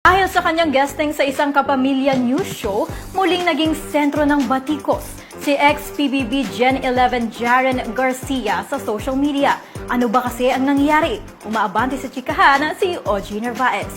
Dahil sa kanyang guesting sa isang kapamilya news show, muling naging sentro ng batikos si ex-PBB Gen 11 Jaren Garcia sa social media. Ano ba kasi ang nangyari? Umaabante sa chikahan si OG Narvaez.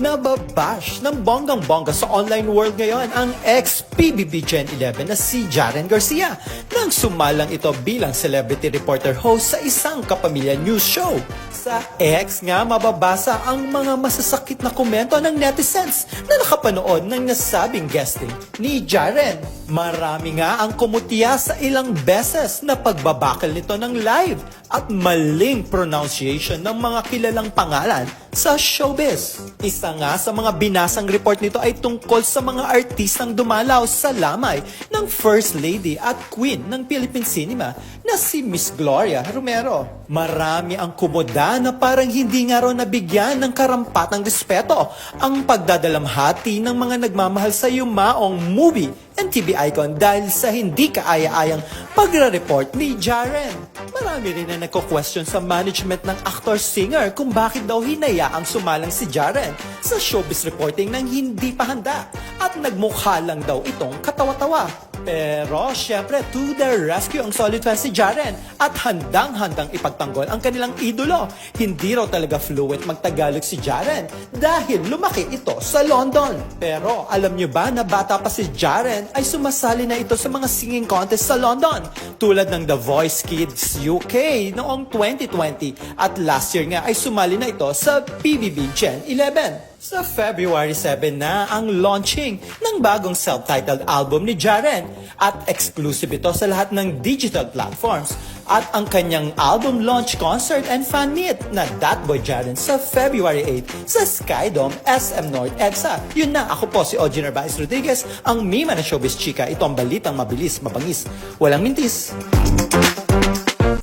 Nababash ng bonggang-bongga sa online world ngayon ang ex-PBB Gen 11 na si Jaren Garcia nang sumalang ito bilang celebrity reporter host sa isang kapamilya news show. Sa X nga mababasa ang mga masasakit na komento ng netizens na nakapanood ng nasabing guesting ni Jaren. Marami nga ang kumutya sa ilang beses na pagbabakal nito ng live at maling pronunciation ng mga kilalang pangalan sa showbiz. Isa nga sa mga binasang report nito ay tungkol sa mga artistang dumalaw sa lamay ng First Lady at Queen ng Philippine Cinema na si Miss Gloria Romero. Marami ang kumoda na parang hindi nga raw nabigyan ng karampatang respeto ang pagdadalamhati ng mga nagmamahal sa yumaong movie and TV icon dahil sa hindi kaaya-ayang pagre-report ni Jaren. Marami rin na nagko-question sa management ng actor-singer kung bakit daw hinayaang sumalang si Jaren sa showbiz reporting nang hindi pa handa at nagmukha lang daw itong katawa-tawa. Pero syempre, to the rescue ang solid fans si Jaren at handang-handang ipagtanggol ang kanilang idolo. Hindi raw talaga fluent magtagalog si Jaren dahil lumaki ito sa London. Pero alam nyo ba na bata pa si Jaren ay sumasali na ito sa mga singing contest sa London tulad ng The Voice Kids UK noong 2020 at last year nga ay sumali na ito sa PBB Gen 11. Sa February 7 na ang launching ng bagong self-titled album ni Jaren at exclusive ito sa lahat ng digital platforms at ang kanyang album launch concert and fan meet na That Boy Jaren sa February 8 sa Skydome SM North EDSA. Yun na, ako po si Ogie Narvaez Rodriguez, ang mima ng Showbiz Chika. Ito ang balitang mabilis, mabangis, walang mintis.